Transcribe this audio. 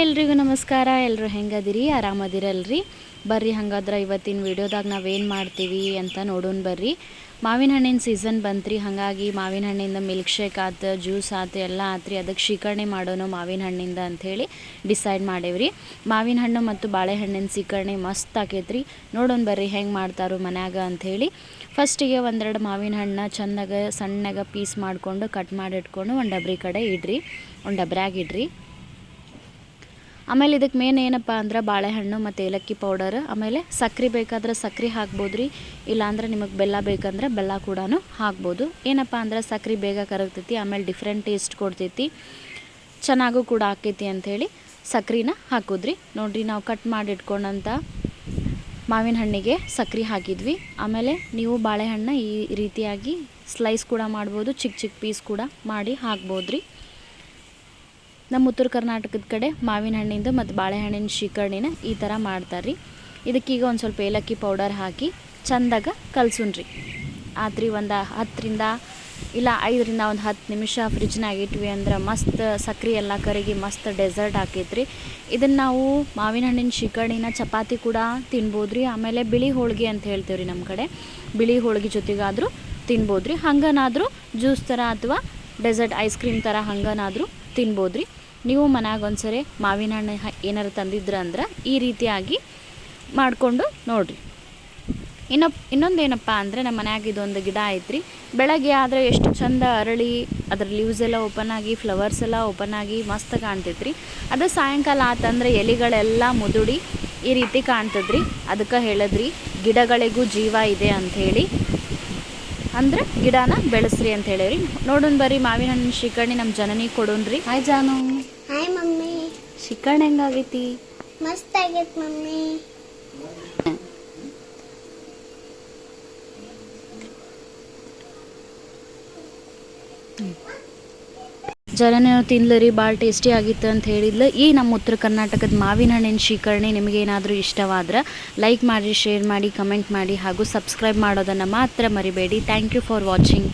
ಎಲ್ರಿಗೂ ನಮಸ್ಕಾರ. ಎಲ್ಲರೂ ಹೆಂಗದಿರಿ? ಆರಾಮದಿರಲ್ರಿ? ಬರ್ರಿ ಹಂಗಾದ್ರೆ ಇವತ್ತಿನ ವೀಡಿಯೋದಾಗ ನಾವೇನು ಮಾಡ್ತೀವಿ ಅಂತ ನೋಡೋಣ ಬರ್ರಿ. ಮಾವಿನ ಹಣ್ಣಿನ ಸೀಸನ್ ಬಂತ್ರಿ. ಹಾಗಾಗಿ ಮಾವಿನ ಹಣ್ಣಿಂದ ಮಿಲ್ಕ್ ಶೇಕ್ ಆತು ಜ್ಯೂಸ್ ಆತು, ಎಲ್ಲ ಆತ್ರಿ. ಅದಕ್ಕೆ ಶೀಕರಣೆ ಮಾಡೋನು ಮಾವಿನ ಹಣ್ಣಿಂದ ಅಂಥೇಳಿ ಡಿಸೈಡ್ ಮಾಡೇವ್ರಿ. ಮಾವಿನ ಹಣ್ಣು ಮತ್ತು ಬಾಳೆಹಣ್ಣಿನ ಸೀಕರಣೆ ಮಸ್ತ್ ಆಕೈತ್ರಿ. ನೋಡೋಣ ಬರ್ರಿ ಹೆಂಗೆ ಮಾಡ್ತಾರೋ ಮನ್ಯಾಗ ಅಂಥೇಳಿ ಫಸ್ಟಿಗೆ ಒಂದೆರಡು ಮಾವಿನ ಹಣ್ಣು ಚೆಂದಾಗ ಸಣ್ಣಗೆ ಪೀಸ್ ಮಾಡಿಕೊಂಡು ಕಟ್ ಮಾಡಿ ಇಟ್ಕೊಂಡು ಒಂದು ಡಬ್ರಿ ಕಡೆ ಇಡ್ರಿ. ಒಂದು ಡಬ್ರ್ಯಾಗ ಇಡ್ರಿ. ಆಮೇಲೆ ಇದಕ್ಕೆ ಮೇನ್ ಏನಪ್ಪ ಅಂದ್ರೆ ಬಾಳೆಹಣ್ಣು ಮತ್ತು ಏಲಕ್ಕಿ ಪೌಡರ್ ಆಮೇಲೆ ಸಕ್ರೆ ಬೇಕಾದ್ರೆ ಸಕ್ರೆ ಹಾಕ್ಬೋದು ರೀ ಇಲ್ಲಾಂದ್ರೆ ನಿಮಗೆ ಬೆಲ್ಲ ಬೇಕಂದ್ರೆ ಬೆಲ್ಲ ಕೂಡ ಹಾಕ್ಬೋದು. ಏನಪ್ಪ ಅಂದ್ರೆ ಸಕ್ರೆ ಬೇಗ ಕರಗ್ತೈತಿ, ಆಮೇಲೆ ಡಿಫ್ರೆಂಟ್ ಟೇಸ್ಟ್ ಕೊಡ್ತೈತಿ, ಚೆನ್ನಾಗೂ ಕೂಡ ಆಕೈತಿ ಅಂಥೇಳಿ ಸಕ್ರೆನ ಹಾಕೋದ್ರಿ. ನೋಡ್ರಿ ನಾವು ಕಟ್ ಮಾಡಿ ಇಟ್ಕೊಂಡಂಥ ಮಾವಿನ ಹಣ್ಣಿಗೆ ಸಕ್ರೆ ಹಾಕಿದ್ವಿ. ಆಮೇಲೆ ನೀವು ಬಾಳೆಹಣ್ಣು ಈ ರೀತಿಯಾಗಿ ಸ್ಲೈಸ್ ಕೂಡ ಮಾಡ್ಬೋದು ಚಿಕ್ಕ ಚಿಕ್ಕ ಪೀಸ್ ಕೂಡ ಮಾಡಿ ಹಾಕ್ಬೋದು ರೀ ನಮ್ಮ ಉತ್ತರ ಕರ್ನಾಟಕದ ಕಡೆ ಮಾವಿನ ಹಣ್ಣಿಂದು ಮತ್ತು ಬಾಳೆಹಣ್ಣಿನ ಶೀಕರ್ಣಿನ ಈ ಥರ ಮಾಡ್ತಾರೆ ರೀ ಇದಕ್ಕೀಗ ಒಂದು ಸ್ವಲ್ಪ ಏಲಕ್ಕಿ ಪೌಡರ್ ಹಾಕಿ ಚಂದಾಗ ಕಲ್ಸುನ್ರಿ ಆತ್ರಿ ಒಂದು ಹತ್ತರಿಂದ ಇಲ್ಲ ಐದರಿಂದ ಒಂದು ಹತ್ತು ನಿಮಿಷ ಫ್ರಿಜ್ನಾಗ ಇಟ್ವಿ ಅಂದ್ರೆ ಮಸ್ತ್ ಸಕ್ರೆ ಎಲ್ಲ ಕರಗಿ ಮಸ್ತ್ ಡೆಸರ್ಟ್ ಹಾಕೈತ್ರಿ ಇದನ್ನು ನಾವು ಮಾವಿನ ಹಣ್ಣಿನ ಶೀಕರ್ಣಿನ ಚಪಾತಿ ಕೂಡ ತಿನ್ಬೋದು ರೀ ಆಮೇಲೆ ಬಿಳಿ ಹೋಳಿಗೆ ಅಂತ ಹೇಳ್ತೀವಿ ರೀ ನಮ್ಮ ಕಡೆ. ಬಿಳಿ ಹೋಳಿಗೆ ಜೊತೆಗಾದರೂ ತಿನ್ಬೋದು ರೀ ಹಂಗನಾದರೂ ಜ್ಯೂಸ್ ಥರ ಅಥವಾ ಡೆಸರ್ಟ್ ಐಸ್ ಕ್ರೀಮ್ ಥರ ಹಂಗನಾದರೂ ತಿನ್ಬೋದು ರೀ ನೀವು ಮನ್ಯಾಗ ಒಂದ್ಸರಿ ಮಾವಿನ ಹಣ್ಣು ಏನಾರು ತಂದಿದ್ರ ಅಂದ್ರೆ ಈ ರೀತಿಯಾಗಿ ಮಾಡಿಕೊಂಡು ನೋಡಿರಿ. ಇನ್ನು, ಇನ್ನೊಂದು ಏನಪ್ಪ ಅಂದರೆ ನಮ್ಮ ಮನ್ಯಾಗ ಇದೊಂದು ಗಿಡ ಐತ್ರಿ. ಬೆಳಗ್ಗೆ ಆದರೆ ಎಷ್ಟು ಚಂದ ಅರಳಿ, ಅದ್ರ ಲೀವ್ಸ್ ಎಲ್ಲ ಓಪನ್ ಆಗಿ ಫ್ಲವರ್ಸ್ ಎಲ್ಲ ಓಪನ್ ಆಗಿ ಮಸ್ತ್ ಕಾಣ್ತೈತ್ರಿ. ಅದು ಸಾಯಂಕಾಲ ಆತಂದ್ರೆ ಎಲೆಗಳೆಲ್ಲ ಮುದುಡಿ ಈ ರೀತಿ ಕಾಣ್ತದ್ರಿ. ಅದಕ್ಕೆ ಹೇಳಿದ್ರಿ, ಗಿಡಗಳಿಗೂ ಜೀವ ಇದೆ ಅಂಥೇಳಿ ಅಂದ್ರೆ ಗಿಡನ ಬೆಳೆಸ್ರಿ ಅಂತ ಹೇಳಿರಿ ನೋಡೋಣ ಬರ್ರಿ ಮಾವಿನ ಹಣ್ಣಿನ ಶಿಕರ್ಣಿ ನಮ್ಮ Janani ಕೊಡೋಣ್ರಿ. Hi Janu hi mummy. Shikarni ಹೆಂಗಾಗೈತಿ? ಮಸ್ತ್ ಆಗೈತ್ ಮಮ್ಮಿ. ಜನನೇನೋ ತಿನ್ಲರಿ ಭಾಳ ಟೇಸ್ಟಿ ಆಗಿತ್ತು ಅಂತ ಹೇಳಿದ್ಲು. ಈ ನಮ್ಮ ಉತ್ತರ ಕರ್ನಾಟಕದ ಮಾವಿನ ಹಣ್ಣಿನ ಶೀಕರಣೆ ನಿಮಗೇನಾದರೂ ಇಷ್ಟವಾದ್ರೆ ಲೈಕ್ ಮಾಡಿ ಶೇರ್ ಮಾಡಿ ಕಮೆಂಟ್ ಮಾಡಿ ಹಾಗೂ ಸಬ್ಸ್ಕ್ರೈಬ್ ಮಾಡೋದನ್ನು ಮಾತ್ರ ಮರಿಬೇಡಿ. Thank you for watching